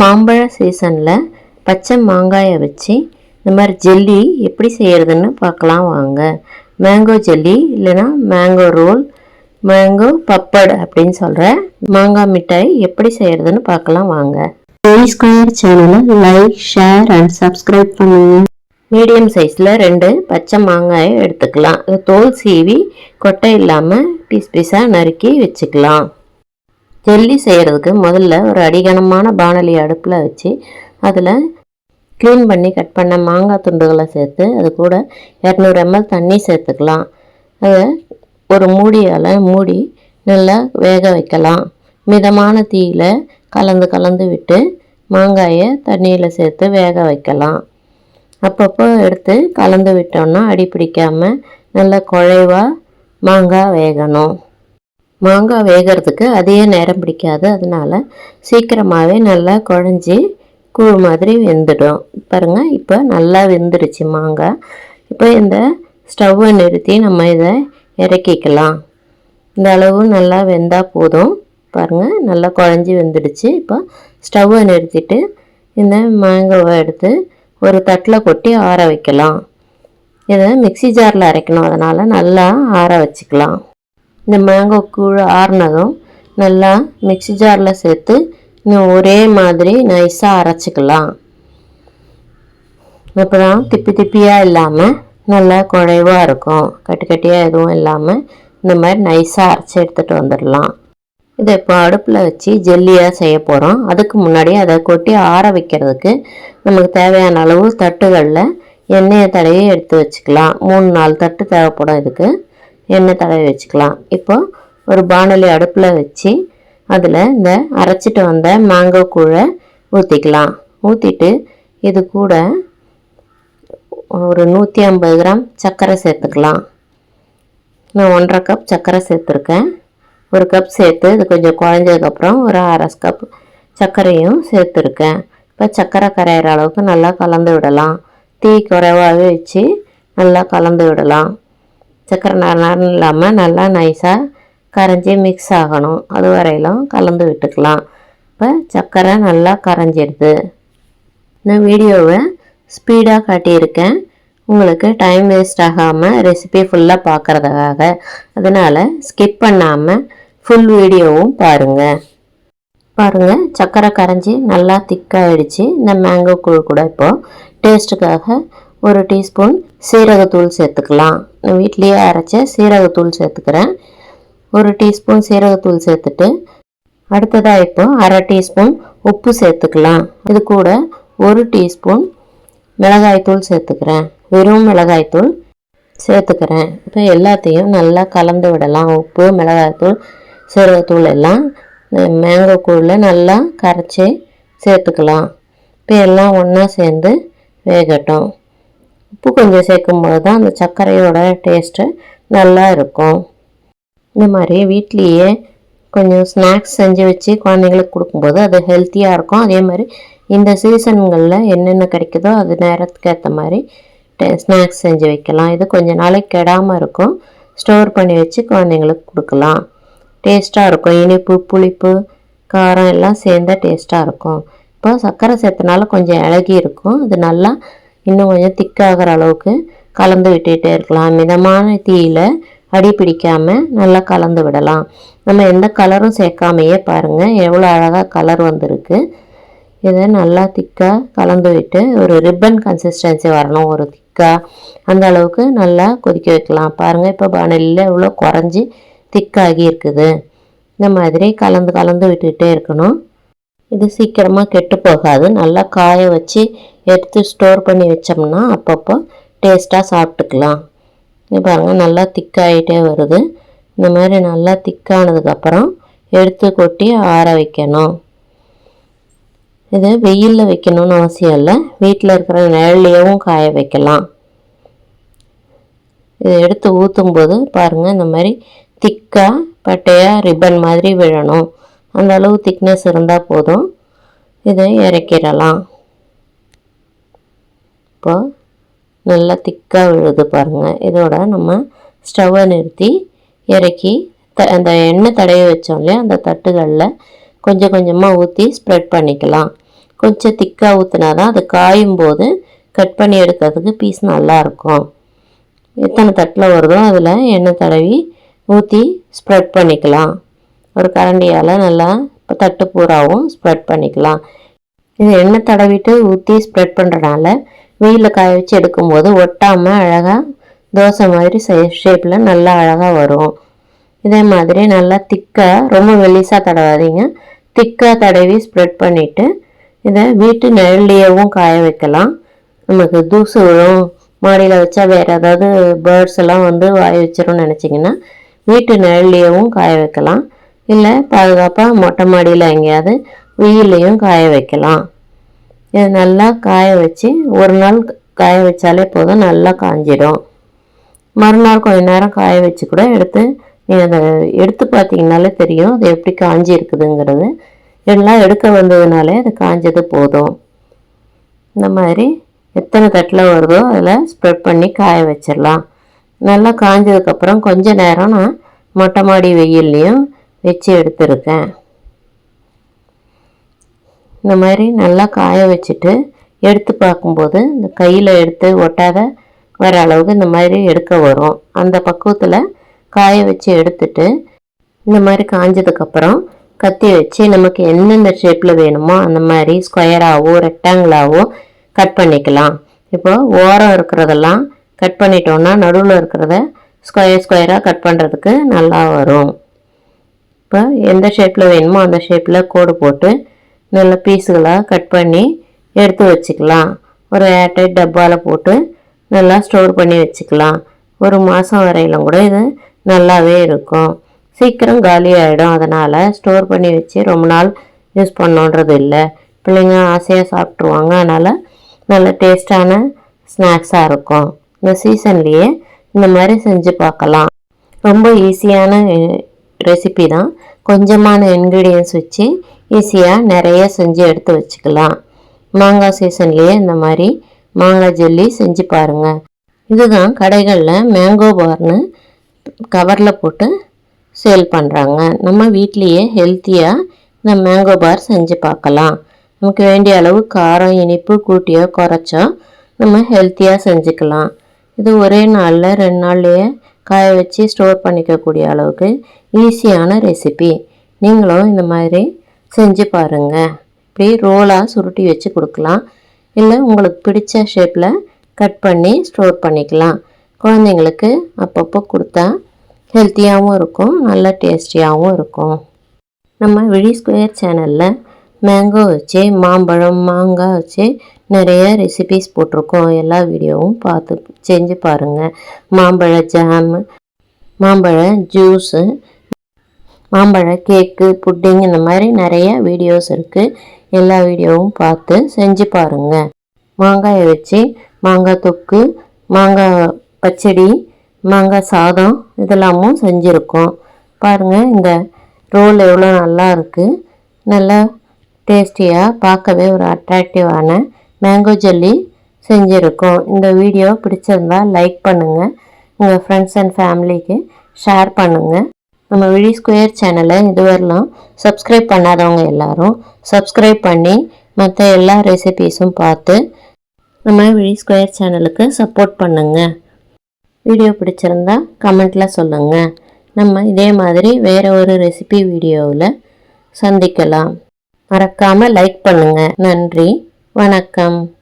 மாம்பழ சீசனில் பச்சை மாங்காயை வச்சு இந்த மாதிரி ஜெல்லி எப்படி செய்கிறதுன்னு பார்க்கலாம் வாங்க. மேங்கோ ஜெல்லி இல்லைன்னா மேங்கோ ரோல் மேங்கோ பப்பட் அப்படின்னு சொல்கிற மாங்காய் மிட்டாய் எப்படி செய்கிறதுன்னு பார்க்கலாம் வாங்க. ஸ்கொயர் சேனலை லைக் ஷேர் அண்ட் சப்ஸ்கிரைப் பண்ணுங்க. மீடியம் சைஸில் ரெண்டு பச்சை மாங்காயை எடுத்துக்கலாம். இது தோல் சீவி கொட்டை இல்லாமல் பீஸ் பீஸாக நறுக்கி வச்சுக்கலாம். ஜெல்லி செய்கிறதுக்கு முதல்ல ஒரு அடிகனமான பானலி அடுப்பில் வச்சு அதில் க்ளீன் பண்ணி கட் பண்ண மாங்காய் துண்டுகளை சேர்த்து அது கூட இரநூறு எம்எல் தண்ணி சேர்த்துக்கலாம். அதை ஒரு மூடியால் மூடி நல்லா வேக வைக்கலாம். மிதமான தீயில் கலந்து கலந்து விட்டு மாங்காயை தண்ணியில் சேர்த்து வேக வைக்கலாம். அப்பப்போ எடுத்து கலந்து விட்டோம்னா அடி பிடிக்காமல் நல்லா குழைவாக மாங்காய் வேகணும். மாங்காய் வேகிறதுக்கு அதிக நேரம் பிடிக்காது. அதனால் சீக்கிரமாகவே நல்லா குழஞ்சி கூழ் மாதிரி வெந்துடும். பாருங்கள் இப்போ நல்லா வெந்துடுச்சு மாங்காய். இப்போ இந்த ஸ்டவ்வை நிறுத்தி நம்ம இதை இறக்கிக்கலாம். இந்த அளவு நல்லா வெந்தால் போதும். பாருங்கள் நல்லா குழஞ்சி வெந்துடுச்சு. இப்போ ஸ்டவ்வை நிறுத்திட்டு இந்த மாங்காவை எடுத்து ஒரு தட்டில் கொட்டி ஆற வைக்கலாம். இதை மிக்ஸி ஜாரில் அரைக்கணும். அதனால் நல்லா ஆற வச்சுக்கலாம். இந்த மேங்கோ கூழ் ஆறுனதும் நல்லா மிக்ஸி ஜாரில் சேர்த்து இன்னும் ஒரே மாதிரி நைஸாக அரைச்சிக்கலாம். அப்போ தான் திப்பி திப்பியாக இல்லாமல் நல்லா குழைவாக இருக்கும். கட்டி கட்டியாக எதுவும் இல்லாமல் இந்த மாதிரி நைஸாக அரைச்சி எடுத்துகிட்டு வந்துடலாம். இதை இப்போ அடுப்பில் வச்சு ஜெல்லியாக செய்ய போகிறோம் அதுக்கு முன்னாடி அதை கொட்டி ஆற வைக்கிறதுக்கு நமக்கு தேவையான அளவு தட்டுகளில் எண்ணெயை தடவி எடுத்து வச்சுக்கலாம். மூணு நாலு தட்டு தேவைப்படும் இதுக்கு. எண்ணெய் தடவி வச்சுக்கலாம். இப்போது ஒரு பானலி அடுப்பில் வச்சு அதில் இந்த அரைச்சிட்டு வந்த மேங்கோ கூழை ஊற்றிக்கலாம் ஊற்றிட்டு இது கூட ஒரு நூற்றி ஐம்பது கிராம் சர்க்கரை சேர்த்துக்கலாம். நான் ஒன்றரை கப் சர்க்கரை சேர்த்துருக்கேன். ஒரு கப் சேர்த்து இது கொஞ்சம் குழஞ்சதுக்கப்புறம் ஒரு அரை கப் சர்க்கரையும் சேர்த்துருக்கேன். இப்போ சர்க்கரை கரையிற அளவுக்கு நல்லா கலந்து விடலாம். தீ குறைவாகவே வச்சு நல்லா கலந்து விடலாம். சக்கரை நேரம் இல்லாமல் நல்லா நைஸாக கரைஞ்சி மிக்ஸ் ஆகணும். அது வரையிலும் கலந்து விட்டுக்கலாம். இப்போ சக்கரை நல்லா கரைஞ்சிடுது நான் வீடியோவை ஸ்பீடாக காட்டியிருக்கேன். உங்களுக்கு டைம் வேஸ்ட் ஆகாமல் ரெசிபி ஃபுல்லாக பார்க்குறதுக்காக அதனால் ஸ்கிப் பண்ணாமல் ஃபுல் வீடியோவும் பாருங்கள் பாருங்கள் சக்கரை கரைஞ்சி நல்லா திக்காகிடுச்சு இந்த மேங்கோ கூழ் கூட இப்போது டேஸ்ட்டுக்காக ஒரு டீஸ்பூன் சீரகத்தூள் சேர்த்துக்கலாம். நான் வீட்லேயே அரைச்ச சீரகத்தூள் சேர்த்துக்கிறேன். ஒரு டீஸ்பூன் சீரகத்தூள் சேர்த்துட்டு அடுத்ததாக இப்போ அரை டீஸ்பூன் உப்பு சேர்த்துக்கலாம். இது கூட ஒரு டீஸ்பூன் மிளகாய்த்தூள் சேர்த்துக்கிறேன். வெறும் மிளகாய்த்தூள் சேர்த்துக்கிறேன். இப்போ எல்லாத்தையும் நல்லா கலந்து விடலாம். உப்பு மிளகாய்த்தூள் சீரகத்தூள் எல்லாம் மேங்கோ கூழில் நல்லா கரைச்சி சேர்த்துக்கலாம். இப்போ எல்லாம் ஒன்றா சேர்ந்து வேகட்டும். உப்பு கொஞ்சம் சேர்க்கும்போது தான் அந்த சர்க்கரையோட டேஸ்ட்டு நல்லா இருக்கும். இந்த மாதிரி வீட்லேயே கொஞ்சம் ஸ்நாக்ஸ் செஞ்சு வச்சு குழந்தைங்களுக்கு கொடுக்கும்போது அது ஹெல்த்தியாக இருக்கும். அதே மாதிரி இந்த சீசன்களில் என்னென்ன கிடைக்குதோ அது நேரத்துக்கு ஏற்ற மாதிரி ஸ்நாக்ஸ் செஞ்சு வைக்கலாம். இது கொஞ்சம் நாளைக்கு கெடாமல் இருக்கும். ஸ்டோர் பண்ணி வச்சு குழந்தைங்களுக்கு கொடுக்கலாம். டேஸ்ட்டாக இருக்கும். இனிப்பு புளிப்பு காரம் எல்லாம் சேர்ந்த டேஸ்ட்டாக இருக்கும். இப்போ சர்க்கரை சேர்த்தனால கொஞ்சம் இலகி இருக்கும். அது நல்லா இன்னும் கொஞ்சம் திக்காகிற அளவுக்கு கலந்து விட்டுகிட்டே இருக்கலாம். மிதமான தீயில் அடி பிடிக்காமல் நல்லா கலந்து விடலாம். நம்ம எந்த கலரும் சேர்க்காமையே பாருங்கள் எவ்வளோ அழகாக கலர் வந்திருக்கு. இதை நல்லா திக்காக கலந்து விட்டு ஒரு ரிப்பன் கன்சிஸ்டன்சி வரணும். ஒரு திக்காக அந்த அளவுக்கு நல்லா கொதிக்க வைக்கலாம். பாருங்கள் இப்போ பானலியில் எவ்வளோ குறைஞ்சி திக்காகி இருக்குது. இந்த மாதிரி கலந்து கலந்து விட்டுக்கிட்டே இருக்கணும். இது சீக்கிரமாக கெட்டு போகாது. நல்லா காய வச்சு எடுத்து ஸ்டோர் பண்ணி வச்சோம்னா அப்பப்போ டேஸ்ட்டாக சாப்பிட்டுக்கலாம். இது பாருங்கள் நல்லா திக்காயிட்டே வருது. இந்த மாதிரி நல்லா திக்கானதுக்கப்புறம் எடுத்து கொட்டி ஆற வைக்கணும். இது வெயிலில் வைக்கணும்னு அவசியம் இல்லை. வீட்டில் இருக்கிற நிழலையவும் காய வைக்கலாம். இதை எடுத்து ஊற்றும் போது பாருங்கள் இந்த மாதிரி திக்காக பட்டையாக ரிப்பன் மாதிரி விழணும். அந்த அளவு திக்னஸ் இருந்தால் போதும். இதை இறக்கிடலாம். இப்போ நல்லா திக்காக விழுது பாருங்கள் இதோட நம்ம ஸ்டவ்வை நிறுத்தி இறக்கி த அந்த எண்ணெய் தடைய வச்சோம் இல்லையா? அந்த தட்டுகளில் கொஞ்சம் கொஞ்சமாக ஊற்றி ஸ்ப்ரெட் பண்ணிக்கலாம். கொஞ்சம் திக்காக ஊற்றினா தான் அது காயும் போது கட் பண்ணி எடுக்கிறதுக்கு பீஸ் நல்லாயிருக்கும் எத்தனை தட்டில் வருதோ அதில் எண்ணெய் தடவி ஊற்றி ஸ்ப்ரெட் பண்ணிக்கலாம். ஒரு கரண்டியால் நல்லா இப்போ தட்டு பூராவும் ஸ்ப்ரெட் பண்ணிக்கலாம். இது எண்ணெய் தடவிட்டு ஊற்றி ஸ்ப்ரெட் பண்ணுறனால வெயிலில் காய வச்சு எடுக்கும்போது ஒட்டாமல் அழகாக தோசை மாதிரி ஷேப்பில் நல்லா அழகாக வரும். இதே மாதிரி நல்லா திக்காக ரொம்ப வெளிசாக தடவாதீங்க. திக்காக தடவி ஸ்ப்ரெட் பண்ணிவிட்டு இதை வீட்டு நிழல்லையவும் காய வைக்கலாம். நமக்கு தூசு விழும் மாடியில் வச்சா வேறு ஏதாவது பேர்ட்ஸ் எல்லாம் வந்து வாய வச்சிரும்னு நினச்சிங்கன்னா வீட்டு நிழல்லையவும் காய வைக்கலாம். இல்லை பாதுகாப்பாக மொட்டை மாடியில் எங்கேயாவது வெயிலையும் காய வைக்கலாம். இது நல்லா காய வச்சு ஒரு நாள் காய வச்சாலே போதும் நல்லா காஞ்சிடும் மறுநாள் கொஞ்ச நேரம் காய வச்சு கூட எடுத்து நீங்கள் அதை எடுத்து பார்த்தீங்கனாலே தெரியும் அது எப்படி காஞ்சி இருக்குதுங்கிறது எல்லாம் எடுக்க வந்ததுனாலே அது காஞ்சது போதும். இந்த மாதிரி எத்தனை தட்டில் வருதோ அதில் ஸ்ப்ரெட் பண்ணி காய வச்சிடலாம். நல்லா காஞ்சதுக்கப்புறம் கொஞ்ச நேரம் நான் மொட்டை மாடி வெயில்லையும் வச்சு எடுத்துருக்கேன். இந்த மாதிரி நல்லா காய வச்சுட்டு எடுத்து பார்க்கும்போது இந்த கையில் எடுத்து ஒட்டாத வர அளவுக்கு இந்த மாதிரி எடுக்க வரும். அந்த பக்குவத்தில் காய வச்சு எடுத்துட்டு இந்த மாதிரி காஞ்சதுக்கப்புறம் கத்தி வச்சு நமக்கு எந்தெந்த ஷேப்பில் வேணுமோ அந்த மாதிரி ஸ்கொயராகவோ ரெக்டாங்கிளாகவோ கட் பண்ணிக்கலாம். இப்போ ஓரம் இருக்கிறதெல்லாம் கட் பண்ணிட்டோம்னா நடுவில் இருக்கிறத ஸ்கொயர் ஸ்கொயராக கட் பண்ணுறதுக்கு நல்லா வரும். இப்போ எந்த ஷேப்பில் வேணுமோ அந்த ஷேப்பில் கோடு போட்டு நல்ல பீஸுகளாக கட் பண்ணி எடுத்து வச்சுக்கலாம். ஒரு ஏர்டைட் டப்பாவில் போட்டு நல்லா ஸ்டோர் பண்ணி வச்சுக்கலாம். ஒரு மாதம் வரையிலும் கூட இது நல்லாவே இருக்கும். சீக்கிரம் காலி ஆகிடும் அதனால் ஸ்டோர் பண்ணி வச்சு ரொம்ப நாள் யூஸ் பண்ணோன்றது இல்லை. பிள்ளைங்க ஆசையாக சாப்பிட்ருவாங்க அதனால் நல்ல டேஸ்டான ஸ்நாக்ஸாக இருக்கும். இந்த சீசன்லேயே இந்த மாதிரி செஞ்சு பார்க்கலாம். ரொம்ப ஈஸியான ரெசிபி தான் கொஞ்சமான இன்க்ரீடியன்ஸ் வச்சு ஈஸியாக நிறைய செஞ்சு எடுத்து வச்சுக்கலாம். மாங்காய் சீசன்லேயே இந்த மாதிரி மாங்காய் ஜெல்லி செஞ்சு பாருங்கள் இதுதான் கடைகளில் மேங்கோ பார்னு கவரில் போட்டு சேல் பண்ணுறாங்க நம்ம வீட்லேயே ஹெல்த்தியாக இந்த மேங்கோ பார் செஞ்சு பார்க்கலாம். நமக்கு வேண்டிய அளவு காரம் இனிப்பு கூட்டியோ குறைச்சோ நம்ம ஹெல்த்தியாக செஞ்சுக்கலாம். இது ஒரே நாளில் ரெண்டு நாள்லேயே காய வச்சு ஸ்டோர் பண்ணிக்கக்கூடிய அளவுக்கு ஈஸியான ரெசிபி நீங்களும் இந்த மாதிரி செஞ்சு பாருங்கள் இப்படி ரோலாக சுருட்டி வச்சு கொடுக்கலாம். இல்லை உங்களுக்கு பிடிச்ச ஷேப்பில் கட் பண்ணி ஸ்டோர் பண்ணிக்கலாம். குழந்தைங்களுக்கு அப்பப்போ கொடுத்தா ஹெல்த்தியாகவும் இருக்கும் நல்ல டேஸ்டியாகவும் இருக்கும். நம்ம விழி ஸ்கொயர் சேனலில் மேங்கோ வச்சு மாம்பழம் மாங்காய் வச்சு நிறைய ரெசிபிஸ் போட்டிருக்கோம். எல்லா வீடியோவும் பார்த்து செஞ்சு பாருங்கள் மாம்பழ ஜாம் மாம்பழ ஜூஸு மாம்பழ கேக்கு புட்டிங் இந்த மாதிரி நிறைய வீடியோஸ் இருக்குது எல்லா வீடியோவும் பார்த்து செஞ்சு பாருங்கள் மாங்காயை வச்சு மாங்காய் தொக்கு மாங்காய் பச்சடி மாங்காய் சாதம் இதெல்லாமும் செஞ்சுருக்கோம். பாருங்கள் இந்த ரோல் எவ்வளோ நல்லா இருக்குது நல்லா டேஸ்டியாக பார்க்கவே ஒரு அட்ராக்டிவான மேங்கோ ஜெல்லி செஞ்சுருக்கோம். இந்த வீடியோ பிடிச்சிருந்தா லைக் பண்ணுங்கள் உங்கள் ஃப்ரெண்ட்ஸ் அண்ட் ஃபேமிலிக்கு ஷேர் பண்ணுங்கள் நம்ம விழி ஸ்கொயர் சேனலை இதுவரெலாம் சப்ஸ்கிரைப் பண்ணாதவங்க எல்லாரும் சப்ஸ்கிரைப் பண்ணி மற்ற எல்லா ரெசிபீஸும் பார்த்து நம்ம விழி ஸ்கொயர் சேனலுக்கு சப்போர்ட் பண்ணுங்கள் வீடியோ பிடிச்சிருந்தா கமெண்ட்டில் சொல்லுங்கள் நம்ம இதே மாதிரி வேறு ஒரு ரெசிபி வீடியோவில் சந்திக்கலாம். மறக்காம லைக் பண்ணுங்க. நன்றி. வணக்கம்.